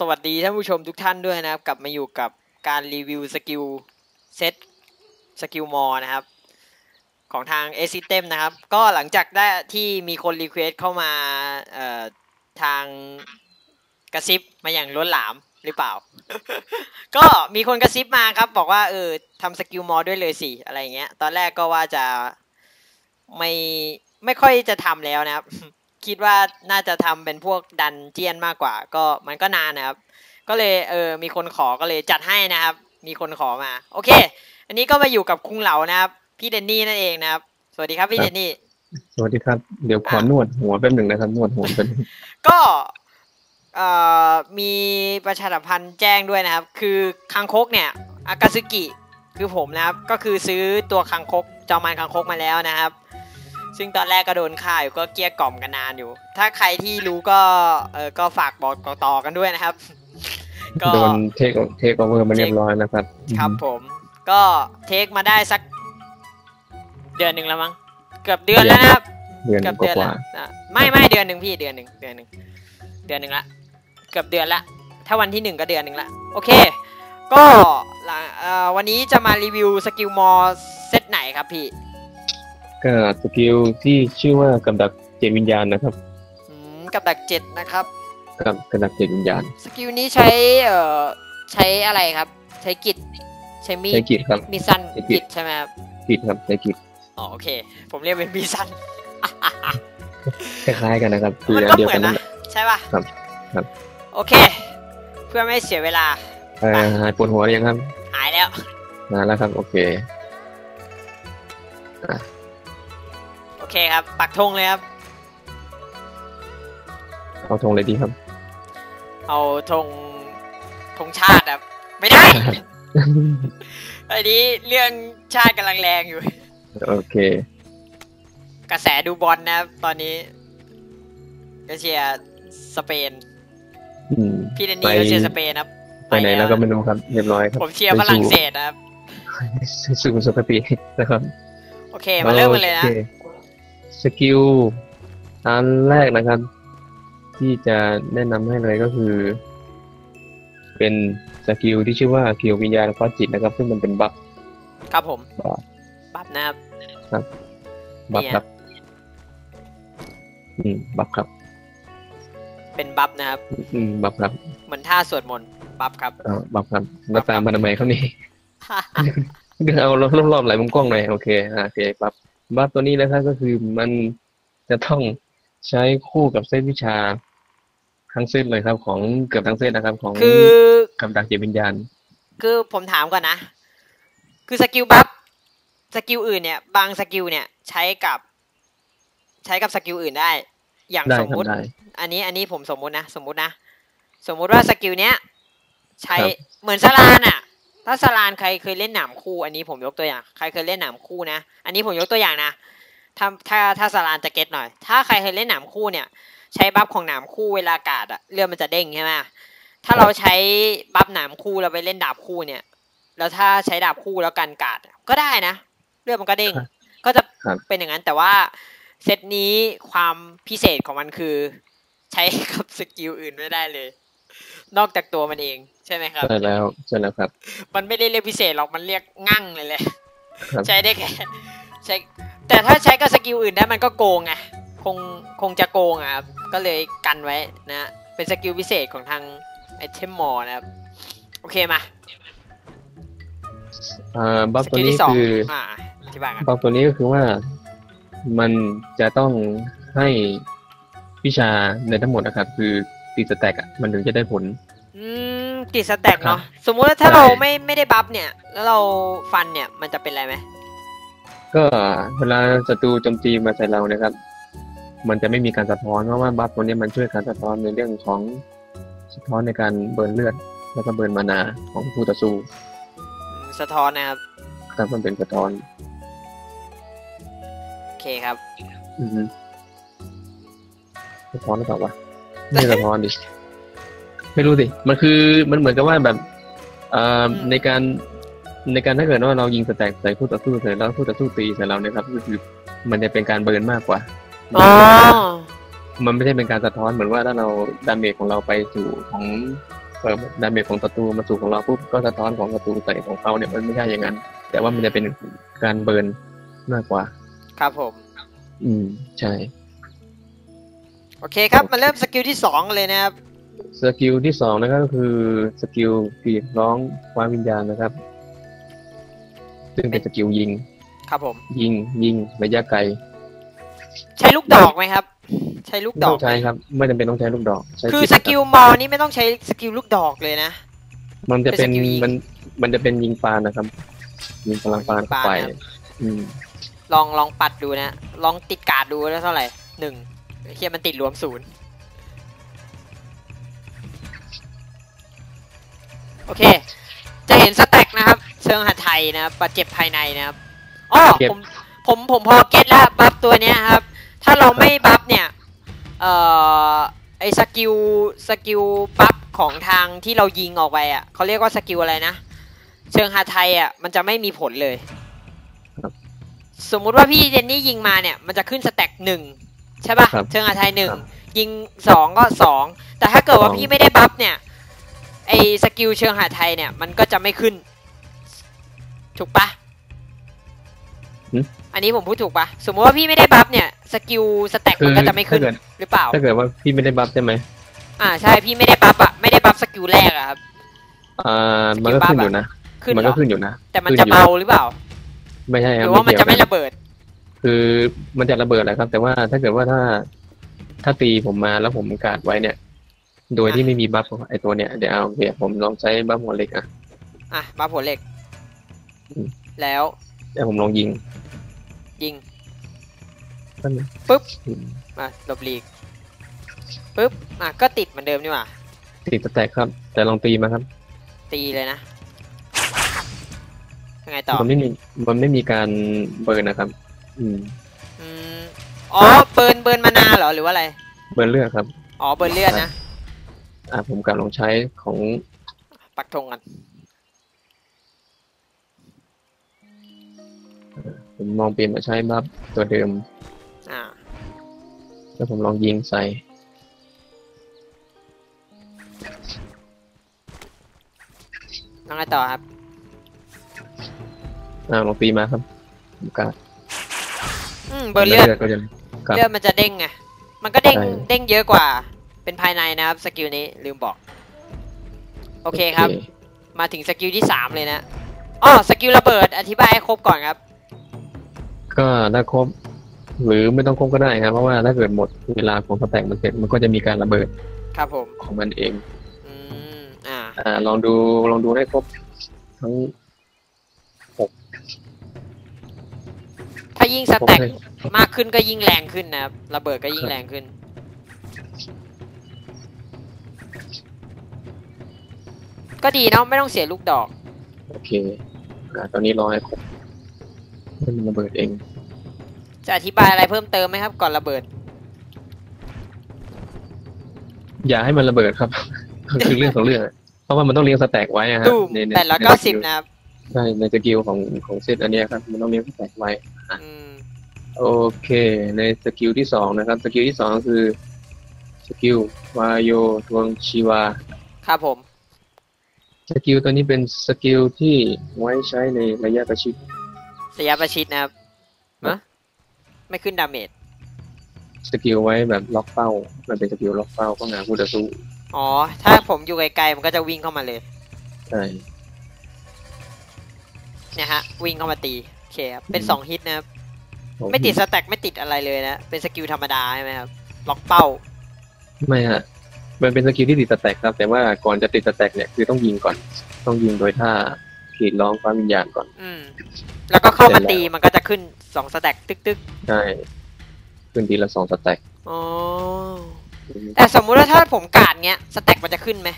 สวัสดีท่านผู้ชมทุกท่านด้วยนะครับ กลับมาอยู่กับการรีวิวสกิลเซตสกิลมอนะครับ ของทาง a อ y s t e m นะครับ ก็หลังจากได้ที่มีคนรีเควสเข้ามาทางกระซิบมาอย่างล้นหลามหรือเปล่า ก็มีคนกระซิบมาครับ บอกว่าเออทำสกิลมอด้วยเลยสิอะไรเงี้ย ตอนแรกก็ว่าจะไม่ไม่ค่อยจะทำแล้วนะครับ คิดว่าน่าจะทำเป็นพวกดันเจียนมากกว่า ก็มันก็นานนะครับ ก็เลยเออมีคนขอก็เลยจัดให้นะครับ มีคนขอมา โอเค อันนี้ก็มาอยู่กับคุงเหลานะครับ พี่เดนนี่นั่นเองนะครับ สวัสดีครับพี่คเดรับนนี่ สวัสดีครับ เดี๋ยวขออะนวดหัวแป๊บหนึ่งนะครับนวดหัวแป๊บนึงก็เอ่อมีประชาสัมพันธ์แจ้งด้วยนะครับ คือคังคกเนี่ยอากาซึกิคือผมนะครับ ก็คือซื้อตัวคังคกจอมมันคังคกมาแล้วนะครับ ซึ่งตอนแรกก็โดนฆ่าอยู่ก็เกลี้ยกล่อมกันนานอยู่ ถ้าใครที่รู้ก็เออก็ฝากบอกต่อๆกันด้วยนะครับ ก็โดนเทคเทคโอเวอร์มาเรียบร้อยนะครับ ครับผม ก็เทคมาได้สัก เดือนหนึ่งแล้วมั้งเกือบเดือนแล้วนะครับเดือนเกือบกเดือนว่าละอะไม่ไม่เดือนหนึ่งพี่เดือนหนึ่งเดือนหนึ่งเดือนหนึ่งละเกือบเดือนละ ถ้าวันที่หนึ่งก็เดือนหนึ่งละโอเค ก็หลังเอ่อวันนี้จะมารีวิวสกิลมอเซตไหนครับพี่ๆ ก็สกิลที่ชื่อว่ากับดักเจตวิญญาณนะครับอืมกับดักเจ็ดนะครับกับกับดักเจตวิญญาณ สกิลนี้ใช้เอ่อใช้อะไรครับ ใช้กิจใช้มีใช้ดกิจครับ มีดสั้นใช้กิจ กิจใช่ไหมครับกิจครับใช้กิจอ๋อโอเค ผมเรียกเป็นมีดสั้น คล้ายๆกันนะครับคือมันอัก็นเดียวเหมืกัอนนนั่นะนแหละ ใช่ป่ะครับครับ โอเค เพื่อไม่ให้เสียเวลาเอ่อหายปวดหัวหรือยังครับหายแล้วมาแล้วครับ โอเคโอเคครับ ปักธงเลยครับ เอาธงเลยดีครับ เอาธงธงชาติครับ ไม่ได้ อันนี้เรื่องชาติกำลังแรงอยู่ โอเค กระแสดูบอลนะครับ ตอนนี้ก็เชียร์สเปน อืมพี่เดนนี่ก็เชียร์สเปนครับ ไปไหนแล้วก็ไม่รู้ครับเรียบร้อยครับผมเชียร์ฝรั่งเศสนะครับสู่สุขตินะครับ โอเค มาเริ่มกันเลยนะโอค สกิลอันแรกนะครับ ที่จะแนะนำให้เลยก็คือ เป็นสกิลที่ชื่อว่าสกิลวิญญาณฟ้าจิตนะครับ ซึ่งมันเป็นบัฟครับผมบัฟบัฟนะครับบัฟเนี่ยครับอืมบัฟครับ เป็นบัฟนะครับ อืมบัฟครับเหมือนท่าสวดมนต์บัฟครับเอ่อบัฟครับมาตามมาทำไมเขานี่ดึงเอารอบๆหลายมุมกล้องหน่อยโอเคอ่าโอเคบัฟ บัฟตัวนี้นะครับก็คือมันจะต้องใช้คู่กับเซตวิชาทั้งเซตเลยครับ ของเกือบทั้งเซตนะครับ ของคือกับดักจิตวิญญาณ คือผมถามก่อนนะ คือสกิลบัฟสกิลอื่นเนี่ย บางสกิลเนี่ยใช้กับ ใช้กับสกิลอื่นได้ อย่างได้สคมรับมุติได้อันนี้อันนี้ผมสมมุตินะ สมมุตินะ สมมุติว่าสกิลเนี้ยใช้ครับเหมือนสลานอะ ถ้าสลานใครเคยเล่นหนามคู่อันนี้ผมยกตัวอย่าง ใครเคยเล่นหนามคู่นะ อันนี้ผมยกตัวอย่างนะถ้าถ้าถ้าสลานจะเก็ตหน่อย ถ้าใครเคยเล่นหนามคู่เนี่ย ใช้บัฟของหนามคู่เวลากาดอะเลือดมันจะเด้งใช่ไหมถ้าเราใช้บัฟหนามคู่เราไปเล่นดาบคู่เนี่ย แล้วถ้าใช้ดาบคู่แล้วกันกาดก็ได้นะเลือดมันก็เด้งครับก็จะครับเป็นอย่างนั้นแต่ว่าเซตนี้ความพิเศษของมันคือ ใช้กับสกิลอื่นไม่ได้เลย นอกจากตัวมันเองใช่ไหมครับใช่แล้วใช่แล้วครับ มันไม่ได้เรียกพิเศษหรอกมันเรียกงั่งเลยแหละครับใช้ได้แค่ใช้แต่ถ้าใช้กับสกิลอื่นได้มันก็โกงไงคงคงจะโกงอะครับก็เลยกันไว้นะเป็นสกิลพิเศษของทางไอเทมมอนะครับ โอเคมาอ่าบัฟสตัวกิลนี้ที่สองคืออ่าอธิบายกันบัฟตัวนี้ก็คือว่ามันจะต้องให้วิชาในทั้งหมดนะครับ คือ ตีสแต็กอะมันถึงจะได้ผล อืมติดสแต็กเนาะครับสมมุติว่าถ้าใช่เราไม่ไม่ได้บัฟเนี่ย แล้วเราฟันเนี่ยมันจะเป็นอะไรไหมก็เวลาศัตรูโจมตีมาใส่เรานะครับ มันจะไม่มีการสะท้อนเพราะว่าบัฟตัวนี้มันช่วยการสะท้อนในเรื่องของสะท้อนในการเบิร์นเลือด แล้วก็เบิร์นมานาของผู้ต่อสู้อืมสะท้อนนะครับครับมันเป็นสะท้อนโอเคครับ อือฮึสะท้อนหรือเปล่าวะ ไม่ใช่สะท้อนดิ ไม่รู้สิ มันคือมันเหมือนกับว่าแบบอ่าในการในการถ้าเกิดว่าเรายิงสแต็กใส่คู่ต่อสู้เสร็จแล้วคู่ต่อสู้ตีใส่เราเนี่ยครับก็คือมันจะเป็นการเบิร์นมากกว่าอ๋อมันไม่ใช่เป็นการสะท้อนเหมือนว่าถ้าเราดาเมจของเราไปสู่ของเปิดดาเมจของศัตรูมาสู่ของเราปุ๊บก็สะท้อนของศัตรูใส่ของเขาเนี่ยมันไม่ใช่อย่างนั้น แต่ว่ามันจะเป็นการเบิร์นมากกว่า ครับผม อืมใช่ โอเคครับ มาเริ่มสกิลที่สองเลยนะครับ สกิลที่สองนะครับก็คือสกิลกรีดร้องคว้าวิญญาณนะครับ ซึ่งเป็นสกิลยิง ครับผม ยิงยิงระยะไกล ใช้ลูกดอกไหมครับ ใช้ลูกไม่ดต้ออกงใช้ครับ ไม่จำเป็นต้องใช้ลูกดอกใช้คือจิตสนะรับกิลมอนี่ไม่ต้องใช้สกิลลูกดอกเลยนะ มันจะเป็นเป็นสกิลยิงมันมันจะเป็นยิงปานนะครับ ยิงพลังปานเข้าไปยิงปานนะครับอืมลองลองปัดดูนะ ลองติดการ์ดดูแล้วเท่าไหร่หนึ่ง เฮียมันติดรวมศูนย์โอเค จะเห็นสแต็กนะครับ เชิงหัดไทยนะครับบาดเจ็บภายในนะครับอ๋อเก็บผมผมผมพอเก็ตแล้วบัฟตัวเนี้ยครับ ถ้าเราไม่บัฟเนี่ยเอ่อไอสกิลสกิลบัฟของทางที่เรายิงออกไปอะเขาเรียกว่าสกิลอะไรนะ เชิงฮาไทยอะมันจะไม่มีผลเลยครับสมมุติว่าพี่เจนนี่ยิงมาเนี่ย มันจะขึ้นสแต็กหนึ่ง ใช่ปะครับเชิงฮาไทยหนึ่งครับ ยิงสองก็สองแต่ถ้าเกิดว่าสองพี่ไม่ได้บัฟเนี่ยไอสกิลเชิงหาไทยเนี่ยมันก็จะไม่ขึ้น ถูกปะหึ อันนี้ผมพูดถูกปะสมมติว่าพี่ไม่ได้บัฟเนี่ยสกิลสแต็กคืมันอก็จะไม่ขึ้นถ้าเกิดหรือเปล่า ถ้าเกิดว่าพี่ไม่ได้บัฟใช่ไหมอ่าใช่พี่ไม่ได้บัฟอะไม่ได้บัฟสกิลแรกอะครับ อ่ามันก็สกิลบัฟขึ้นอยู่นะ ขึ้นมันเหรก็อขึ้นอยู่นะ แต่มันขึ้จะอยู่ เบาหรือเปล่า ไม่ใช่หครัรืบอว่ามันเกี่ยจะไม่กัระเบิด คือมันจะระเบิดแหละครับ แต่ว่าถ้าเกิดว่าถ้าถ้าตีผมมาแล้วผมกาดไว้เนี่ย โดยที่ไม่มีบัฟไอตัวเนี้ยเดี๋ยวเอาเดี๋ยวผมลองใช้บัฟหัวเล็กอะอะบัฟหัวเหล็กอืมแล้วเดี๋ยวผมลองยิง ยิงนั่นนะปึ๊บอืมอะหลบหลีกปึ๊บอะก็ติดเหมือนเดิมนี่หว่าติดสแต็กครับ แต่ลองตีมาครับ ตีเลยนะยังไงต่อมันไม่มีมันไม่มีการเบิร์นนะครับ อืมอืมอ๋อเบิร์นเบิร์นมานาเหรอหรือว่าอะไร เบิร์นเลือดครับ อ๋อเบิร์นเลือดนะ อ่าผมกำลังใช้ของปักธงกันผมลองเปลี่ยนมาใช้บัฟตัวเดิม อ่า แล้วผมลองยิงใส่แล้วไงต่อครับ อ่าลองตีมาครับผมกาด อืมเบิร์นเลือดก็จะครับ เลือดมันจะเด้งไงมันก็เด้งใช่ เด้งเยอะกว่า เป็นภายในนะครับสกิลนี้ลืมบอก โอเคครับ มาถึงสกิลที่สามเลยนะอ๋อสกิลระเบิดอธิบายให้ครบก่อนครับ ก็ถ้าครบ หรือไม่ต้องครบก็ได้ครับ เพราะว่าถ้าเกิดหมดเวลาของสแต็กมันเสร็จมันก็จะมีการระเบิดครับผม ของมันเอง อืม อ่า อ่า ลองดูลองดูให้ครบทั้งถ้า ยิ่งสครบแต็กให้มากขึ้นก็ยิ่งแรงขึ้นนะครับระเบิดก็ยิ่งแรงขึ้น ก็ดีเนาะไม่ต้องเสียลูกดอก โอเคอ่าตอนนี้รอให้ครบให้มันระเบิดเอง จะอธิบายอะไรเพิ่มเติมไหมครับ ก่อนระเบิด อย่าให้มันระเบิดครับ คือเรื่องของเรื่องอะเพราะว่ามันต้องเลี้ยงสแต็กไว้อะฮะตูมในในแปดร้อยในเก้าสสิบลนะครับ ใช่ในสกิลของของเซตอันเนี้ยครับ มันต้องเลี้ยงสแต็กไว้อืมโอเค ในสกิลที่สองนะครับ สกิลที่สองก็คือสกิลวายโยทวงชีวา ครับผม สกิลตัวนี้เป็นสกิลที่ไว้ใช้ในระยะประชิดระยะประชิดนะครับมะไม่ขึ้นดาเมจ สกิลไว้แบบล็อกเป้า มันเป็นสกิลล็อกเป้าป้องกันผู้ต่อสู้ อ๋อ ถ้าผมอยู่ไกลๆ มันก็จะวิ่งเข้ามาเลย ใช่ เนี่ยฮะ วิ่งเข้ามาตีโอเคครับเป็นอืมสองฮิตนะครับ ไม่ติดสแต็กไม่ติดอะไรเลยนะ เป็นสกิลธรรมดาใช่ไหมครับ ล็อกเป้า ไม่ฮะ มันเป็นสกิลที่ติดสแต็กครับ แต่ว่าก่อนจะติดสแต็กเนี่ยคือต้องยิงก่อน ต้องยิงโดยท่ากรีดร้องฟ้าวิญญาณก่อน อืม แล้วก็เข้ามาเสร็จแล้วตีมันก็จะขึ้นสองสแต็กตึกตึกใช่ขึ้นทีละสองสแต็กๆอ๋อแต่สมมุติว่าถ้าผมกาดเงี้ยสแต็กมันจะขึ้นไหม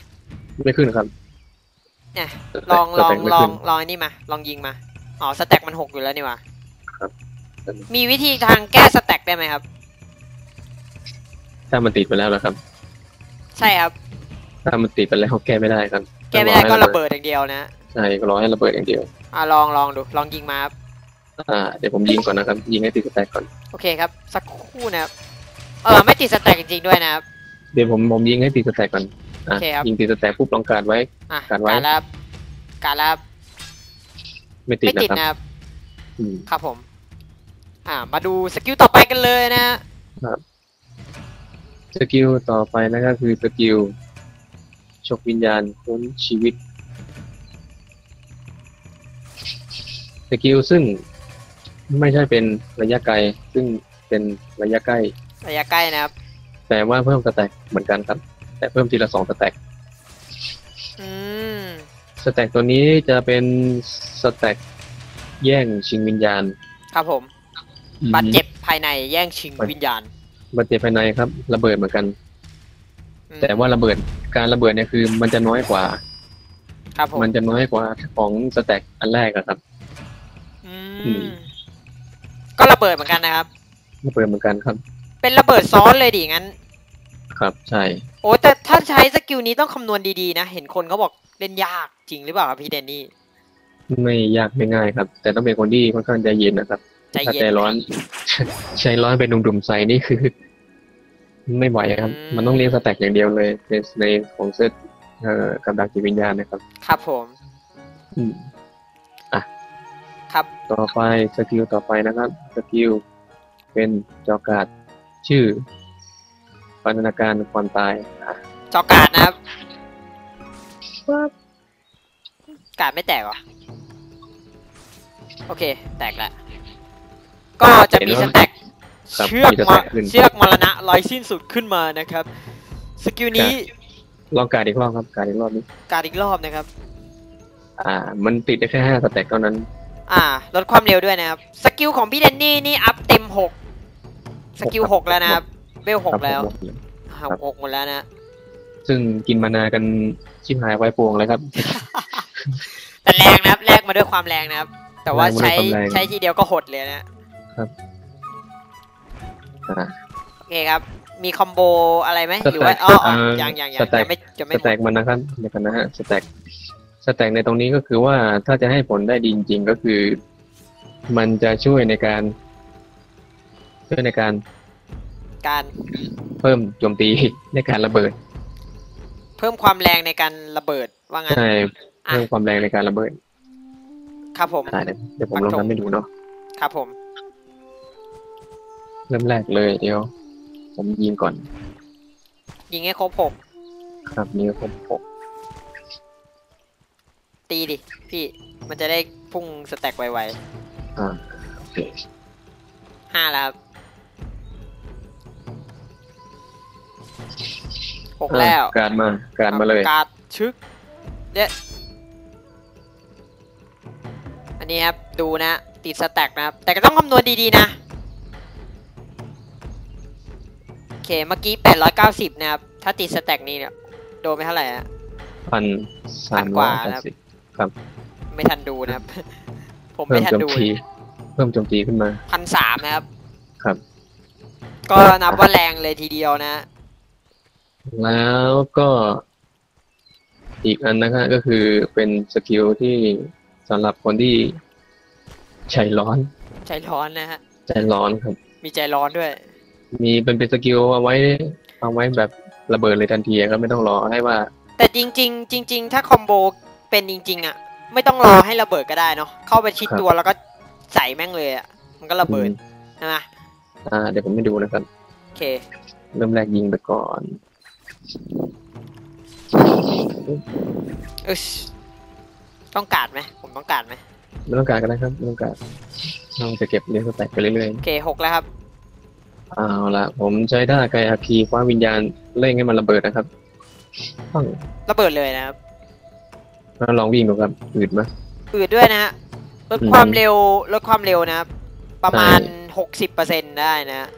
ไม่ขึ้นครับ เนี่ยสแต็กลองลองสแต็กไม่ลอขึ้งนลองไอ้นี่มา ลองยิงมา อ๋อสแต็กมันหกอยู่แล้วนี่หว่าครับมีวิธีทางแก้สแต็กได้ไหมครับ ถ้ามันติดไปแล้วนะครับ ใช่ครับ ถ้ามันติดไปแล้วแก้ไม่ได้ครับ แก้ไม่ได้ต้องก็ให้ระเบิดอย่างเดียวนะใช่ก็รอให้ระเบิดอย่างเดียว อ่าลองลองดู ลองยิงมาครับอ่าเดี๋ยวผมยิงก่อนนะครับ ยิงให้ติดสแต็กก่อน โอเคครับ สักครู่นะครับ เออไม่ติดสแต็กจริงๆด้วยนะครับ เดี๋ยวผมผมยิงให้ติดสแต็กก่อนอะ โอเคครับยิงตีสแต็กปุ๊บลองการดไว้อะการไว้การแล้วครับการแล้วครับไม่ติดไม่ติดนะครับนะครับอืมครับผม อ่า มาดูสกิลต่อไปกันเลยนะฮะสกิลต่อไปนะครับคือสกิลชกวิญญาณค้นชีวิตสกิลซึ่งไม่ใช่เป็นระยะไกล ซึ่งเป็นระยะใกล้ ระยะใกล้นะครับ แต่ว่าเพิ่มสแต็กเหมือนกันครับ แต่เพิ่มทีละสองสแต็กอืมสแต็กตัวนี้จะเป็นสแต็กแย่งชิงวิญญาณ ครับผมบาดเจ็บภายในแย่งชิงวิญญาณบาดเจ็บภายในครับ ระเบิดเหมือนกันอืมแต่ว่าระเบิดการระเบิดเนี่ยคือ มันจะน้อยกว่า ครับผมมันจะน้อยกว่าของสแต็กอันแรกอะครับอือืมมก็ระเบิดเหมือนกันนะครับระเบิดเหมือนกันครับ เป็นระเบิดซ้อนเลยดิงั้น ครับ ใช่ โอ้แต่ถ้าใช้สกิลนี้ต้องคำนวณดีๆนะ เห็นคนเขาบอกเล่นยากจริงหรือเปล่าครับพี่เดนนี่ ไม่ยากไม่ง่ายครับ แต่ต้องเป็นคนที่ค่อนข้างใจเย็นนะครับใจถ้าเย็นใจร้อนใจร้อนเป็นดุมๆใส่นี่คือ ไม่ไหวครับ อืม มันต้องเลี้ยงสแต็กอย่างเดียวเลย ในในของเซตเอ่อกับดักจิตวิญญาณนะครับ ครับผม อืม ครับ ต่อไปสกิลต่อไปนะครับสกิลเป็นจอการ์ดชื่อ พัฒนาการความตายอะจอการ์ดนะครับการ์ดไม่แตกเหรอ โอเค แตกแล้วก็จะมีสแต็กครับเชือกมีสมาแต็กขึ้น เชือกมรณะร้อยสิ้นสุดขึ้นมานะครับ สกิลนี้ลองการ์ดอีกรอบครับการ์ดอีกรอบนี้ การดอีกรอบนะครับ อ่า มันติดได้แค่ห้าสแต็กเท่านั้น อ่าลดความเร็วด้วยนะครับ สกิลของพี่เดนนี่นี่อัพเต็มหกสกิลหกแล้วนะครับ เวลหกแล้วครับผมหกหกหมดแล้วนะ ซึ่งกินมานากันชิบหายไว้ปวงเลยครับ แต่แรงนะครับแลกมาด้วยความแรงนะครับ แต่ว่าแลกมาด้วยใช้ความแรงใช้ทีเดียวก็หดเลยนะอ่าโอเคครับ มีคอมโบอะไรไหมสแต็กหรือว่าอ๋ออ๋อเอ่อยังยังยังสแต็กยังไม่จะไม่สหมแต็ดกมันนะครับเดี๋ยวกันนะฮะสแต็กสแต็กในตรงนี้ก็คือว่าถ้าจะให้ผลได้ดีจริงๆก็คือ มันจะช่วยในการ ช่วยในการ การเพิ่มโจมตีในการระเบิด เพิ่มความแรงในการระเบิดว่างั้นใช่อะเพิ่มความแรงในการระเบิด ครับผมอ่าเดี๋ยวเดี๋ยวผมลองทำให้ดูเนาะครับผม เริ่มแรกเลยเดี๋ยว ผมยิงก่อน ยิงให้ครบหกครับนี่ผมผมตีดิ พี่มันจะได้พุ่งสแต็กไวอ่าโอเคๆห้าแล้วครับ หกแล้วอะการมาการมาเลยการดชึกเด็ดอันนี้ครับดูนะ ติดสแต็กนะครับ แต่ก็ต้องคำนวณดีๆนะ โอเคเมื่อกี้890นะครับ ถ้าติดสแต็กนี้เนี่ยโดนไปเท่าไหร่อะพันสามกร้อว่ายแปนะดสิบไม่ทันดูนะครับ ผมเพิ่ไม่มทันโจมดูตีเพิ่มโจมตีขึ้นมาพันสามนะครับ ครับ ก็นับว่าแรงเลยทีเดียวนะ แล้วก็อีกอันนะครับก็คือเป็นสกิลที่สำหรับคนที่ใจร้อน ใจร้อนนะฮะ ใจร้อนครับ มีใจร้อนด้วย มีเป็นเป็นสกิลเอาไว้เอาไว้แบบระเบิดเลยทันทีก็ไม่ต้องรอให้ว่า แต่จริง ๆ จริง ๆ ถ้าคอมโบเป็นจริง ๆ อะ ไม่ต้องรอให้ระเบิดก็ได้เนาะเข้าไปชิดครับตัวแล้วก็ใส่แม่งเลยอะมันก็ระเบิดใช่ไหมอ่า เดี๋ยวผมให้ดูนะครับโอเค เริ่มแรกยิงไปก่อน อึชต้องการดไหมผมต้องการดไหมไม่ต้องการก็ได้ครับไม่ต้องการเราจะเก็บเรียงสแต็กไปเรื่อยโอเคหกแล้วครับๆเอาละผมใช้ท่าไกอาคีคว้าวิญญาณเร่งให้มันระเบิดนะครับต้องระเบิดเลยนะครับแล้วลองวิ่งดูครับอืดไหม อืดด้วยนะฮะลดอืมความเร็วลดความเร็วนะครับประมาณใช่หกสิบเปอร์เซ็นได้นะฮะ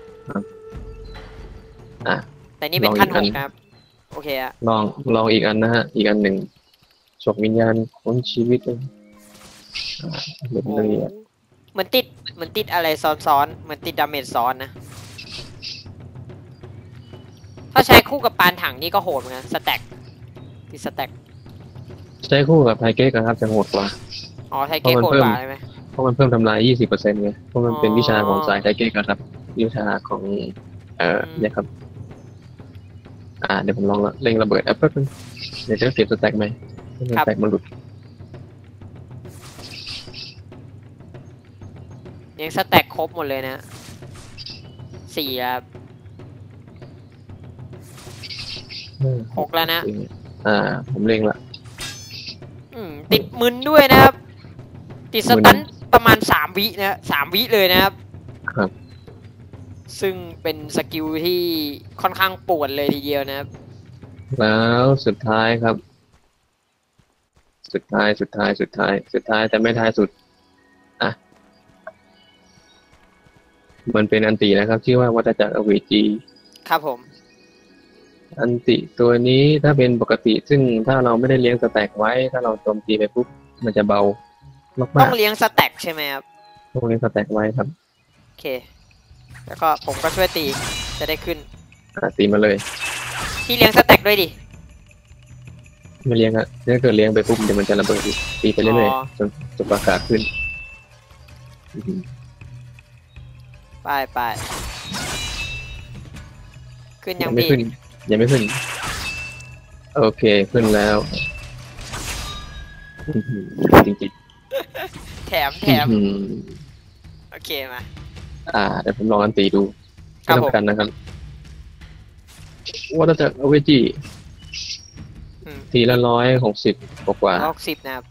อะแต่นี่เป็นลองขั้นอีกหอักนนะครับ โอเคอะลองลองอีกอันนะฮะ อีกอันหนึ่งฉกวิญญาณค้นชีวิตเลยอ่าเรียบโอ้เรียบเหมือนติดเหมือนติดอะไรซ้อนๆเหมือนติดดาเมจซ้อนนะ ถ้าใช้คู่กับปานถังนี่ก็โหดเหมือนกันสแต็กติดสแต็กใช้คู่กับไทเก๊กอะครับจะโหดกว่า อ๋อไทเก๊กเพโหราะดมันกว่าเพิ่มใช่ไหม เพราะมันเพิ่มทำลาย 20%ไง เพราะมันเป็นอ๋อวิชาของสายไทเก๊กอะครับ วิชาของ เอ่ออืมเนี่ยครับ อ่าเดี๋ยวผมลองละเร่งระเบิดแอปเปิลงเดี๋ยวจะเสียบสแต็กไหมให้สแต็กมันหลุดยังสแต็กครบหมดเลยนะสี่ครับหกแล้วนะ อ่า ผมเร่งละอืมติดมึนด้วยนะครับ ติดสตันประมาณสามวินะสามวิเลยนะครับครับ ซึ่งเป็นสกิลที่ค่อนข้างปวดเลยทีเดียวนะครับ แล้วสุดท้ายครับ สุดท้ายสุดท้ายสุดท้าย สุดท้ายแต่ไม่ท้ายสุดอะมันเป็นอันตินะครับ ชื่อว่าวัฏจักรอเวจีครับผม อันติตัวนี้ถ้าเป็นปกติ ซึ่งถ้าเราไม่ได้เลี้ยงสแต็กไว้ ถ้าเราโจมตีไปปุ๊บมันจะเบาต้มาอกงเลี้ยงสแต็กใช่ไหมครับๆต้องเลี้ยงสแต็กไว้ครับ โอเค แล้วก็ผมก็ช่วยตีจะได้ขึ้นอะตีมาเลยพี่เลี้ยงสแต็กด้วยดิ ไม่เลี้ยงอะถ้าเกิดเลี้ยงไปปุ๊บเดี๋ยวมันจะระเบิดอีกตีไปเรื่อยอ๋อ ๆจนจนราคาขึ้นอืมไปไปขึ้นยัยังงไม่พี่ขึ้น ยังไม่ขึ้น โอเคขึ้นแล้วอื้อหือจริงแถมๆแถมอื้อหือโอเคมา อ่าเดี๋ยวผมลองอันตีดูครับผมไม่ต้องกันนะครับว่าจะเอาเวจีอืมทีละร้อยหกสิบกว่าหกสิบนะครับ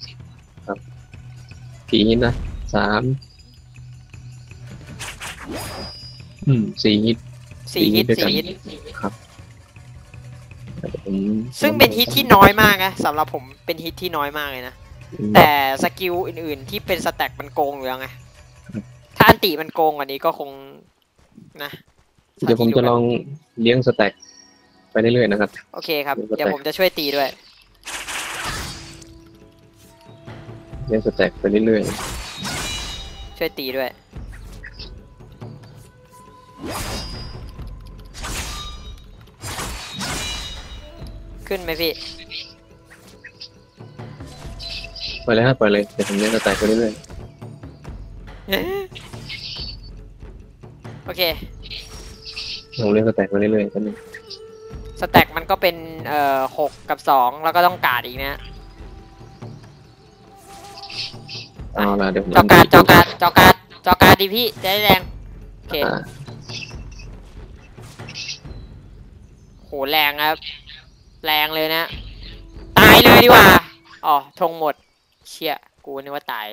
ๆกี่ฮิตนะสามอืมสี่ฮิต สี่ฮิตสี่สี่ฮิฮิตตด้วยกันเดี๋ยวผมซึ่งเป็นฮิตที่น้อยมากนะสำหรับผมเป็นฮิตที่น้อยมากเลยนะ อืมแต่สกิลอื่นๆที่เป็นสแต็กมันโกงอยู่แล้วไงครับ ถ้าอันติมันโกงกว่านี้ก็คงนะเดี๋ยวผมจะลองเลี้ยงสแต็กไปเรื่อยๆนะครับ โอเคครับ เดี๋ยวสแต็กเดี๋ยวผมจะช่วยตีด้วย เลี้ยงสแต็กไปเรื่อยช่วยตีด้วย ขึ้นไหมพี่ๆไปเลยครับไปเลย เดี๋ยวผมเลี้ยงสแต็กไปเรื่อย โอเคๆผมเลี้ยงสแต็กไปเรื่อยๆกันงสแต็กมันก็เป็นเอ่อหกกับสองแล้วก็ต้องการดอีกนะเอาละเดี๋ยวผมจอการดจอการดจอการดจอการดดีพี่จะได้แรงโอเคอ่าโหแรงครับ แรงเลยนะ ตายเลยดีกว่าอ๋อธงหมด เชี่ยกูนึกว่าตาย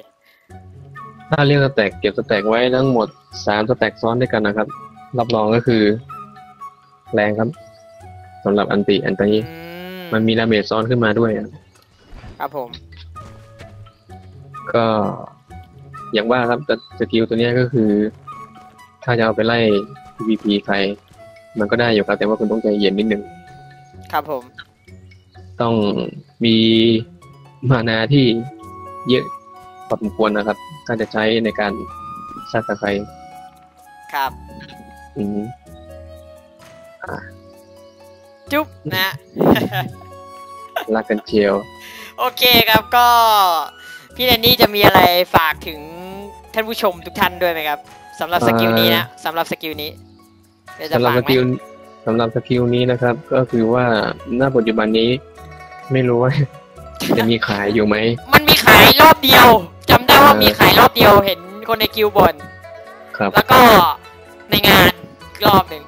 ถ้าเลี้ยงสแต็กเก็บสแต็กไว้ทั้งหมด สามสแต็กซ้อนด้วยกันนะครับ รับรองก็คือ แรงครับสำหรับอันติอันนี้อืมมันมีดาเมจซ้อนขึ้นมาด้วยอะครับผม ก็อย่างว่าครับแต่สกิลตัวเนี้ยก็คือ ถ้าจะเอาไปไล่ PVP ใคร มันก็ได้อยู่ครับ แต่ว่าคุณต้องใจเย็นนิดนึง ครับผม ต้องมีมานาที่เยอะพอสมควรนะครับ ถ้าจะใช้ในการซัดกับใคร ครับอืมจุ๊บนะรักกันเชียว โอเคครับก็ พี่แดนนี่จะมีอะไรฝากถึงท่านผู้ชมทุกท่านด้วยไหมครับสำหรับสกิลนี้นะสำหรับสกิลนี้เดี๋ยวจะสำหรับฝากสไหมกิลสำหรับสกิลนี้นะครับ ก็คือว่าณปัจจุบันนี้ ไม่รู้ว่าจะมีขายอยู่ไหม มันมีขายรอบเดียวจำได้ว่าเออมีขายรอบเดียวเห็นคนในกิลบน ครับ แล้วก็ในงานอีกรอบหนึ่ง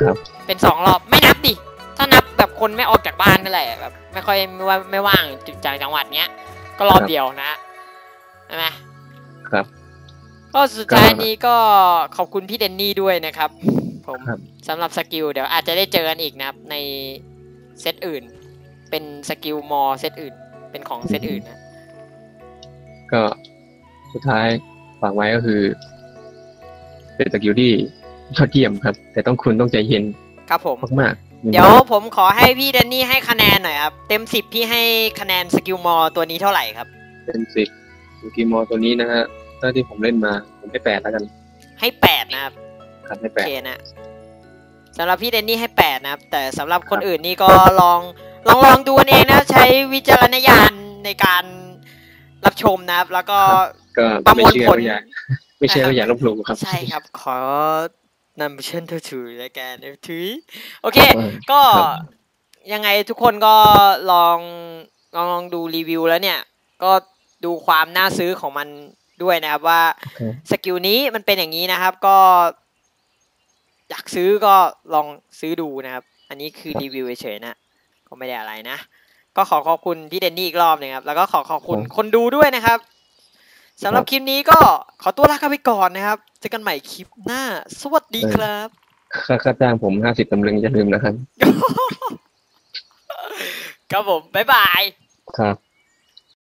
ครับ เป็นสองรอบไม่นับดิ ถ้านับแบบคนไม่ออกจากบ้านนั่นแหละแบบไม่ค่อยไม่ว่าไม่ว่างจุดจากจังหวัดเนี้ย ก็รอบเดียวนะใช่ไหมครับ ก็สุดท้ายนี้ก็ขอบคุณพี่เดนนี่ด้วยนะครับ ผมครับสำหรับสกิลเดี๋ยวอาจจะได้เจอกันอีกนะครับในเซตอื่น เป็นสกิลมอเซตอื่น เป็นของเซตอื่นนะก็สุดท้ายฝากไว้ก็คือ เป็นสกิลที่ยอดเยี่ยมครับ แต่ต้องคุณต้องใจเย็นครับผมมากๆเดี๋ยวผมขอให้พี่เดนนี่ให้คะแนนหน่อยครับ เต็มสิบพี่ให้คะแนนสกิลมอตัวนี้เท่าไหร่ครับเป็นสิบสกิลมอตัวนี้นะฮะเท่าที่ผมเล่นมา ผมให้แปดแล้วกัน ให้แปดนะครับครับให้โอแปดเคนะสำหรับพี่เดนนี่ให้แปดนะครับ แต่สำหรับคนอื่นนี่ก็ลองลองลองดูกันเองนะใช้วิจารณญาณในการรับชมนะครับ แล้วก็ก็ประมไม่วลเชื่อผลก็อย่า ไม่เชื่อก็อย่าลบหลู่ครับ ใช่ครับ ขอนำเช่นเธอถือและแกนถือโอเคเออก็ครับยังไงทุกคนก็ลองลองลองดูรีวิวแล้วเนี่ย ก็ดูความน่าซื้อของมันด้วยนะครับว่าครับสกิลนี้มันเป็นอย่างนี้นะครับ ก็อยากซื้อก็ลองซื้อดูนะครับ อันนี้คือรีวิวเฉยๆนะก็ไม่ได้อะไรนะ ก็ขอขอบคุณพี่เดนนี่อีกรอบหนึงครับ แล้วก็ขอขอบคุณครับคนดูด้วยนะครับ สำหรับครับคลิปนี้ก็ขอตัวลากันไปก่อนนะครับ เจอกันใหม่คลิปหน้า สวัสดีครับ ค่าค่าจ้างผมห้าสิบตำลึงอย่าลืมนะครับ ครับผม บ๊ายบาย ครับ